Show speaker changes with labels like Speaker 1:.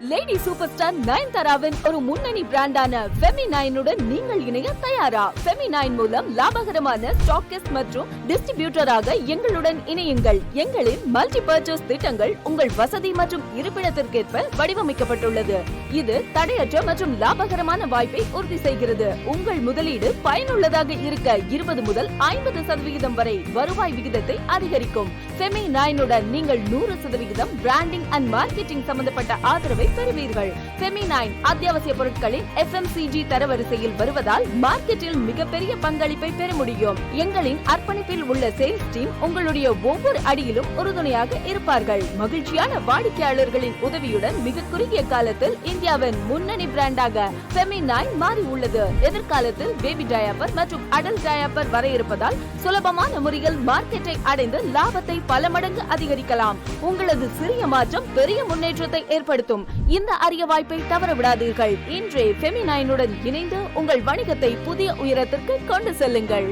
Speaker 1: Lady super star நயன்தாராவின் ஒரு முன்னணி பிராண்டான ஃபெமி நைனுடன் நீங்கள் இணைய தயாரா? ஃபெமி நைன் மூலம் லாபகரமான ஸ்டாக்கிஸ்ட் மற்றும் டிஸ்ட்ரிபியூட்டராக எங்களுடன் இணையுங்கள். எங்களின் மல்டி பர்ச்சேஸ் திட்டங்கள் உங்கள் வசதி மற்றும் இருப்பிடத்திற்கேற்ப வடிவமைக்கப்பட்டுள்ளது. இது தடையற்ற மற்றும் லாபகரமான வாய்ப்பை உறுதி செய்கிறது. உங்கள் முதலீடு பயனுள்ளதாக இருக்க இருபது முதல் ஐம்பது சதவிகிதம் வரை வருவாய் விகிதத்தை அதிகரிக்கும். ஃபெமி நைனுடன் நீங்கள் நூறு சதவிகிதம் பிராண்டிங் அண்ட் மார்க்கெட்டிங் சம்பந்தப்பட்ட ஆதரவை பெறுவீர்கள். ஃபெமி அத்தியாவசிய பொருட்களின் எஃப்எம்சிஜி தரவரிசையில் வருவதால் மார்க்கெட்டில் மிகப்பெரிய பங்களிப்பை பெற முடியும். எங்களின் அர்ப்பணிப்பில் உள்ள சேல்ஸ் டீம் உங்களுடைய ஒவ்வொரு அடியிலும் உறுதுணையாக இருப்பார்கள். மகிழ்ச்சியான வாடிக்கையாளர்களின் உதவியுடன் மிக குறுகிய காலத்தில் இந்தியாவின் முன்னணி பிராண்டாக ஃபெமி மாறியுள்ளது மாறி உள்ளது. எதிர்காலத்தில் பேபி டயாபர் மற்றும் அடல் டயாபர் வர இருப்பதால் சுலபமான முறையில் மார்க்கெட்டை அடைந்து லாபத்தை பல மடங்கு அதிகரிக்கலாம். உங்களது சிறிய மாற்றம் பெரிய முன்னேற்றத்தை ஏற்படுத்தும். இந்த அரிய வாய்ப்பை தவற விடாதீர்கள் இன்றே ஃபெமி இணைந்து உங்கள் வணிகத்தை புதிய உயரத்திற்கு கொண்டு செல்லுங்கள்.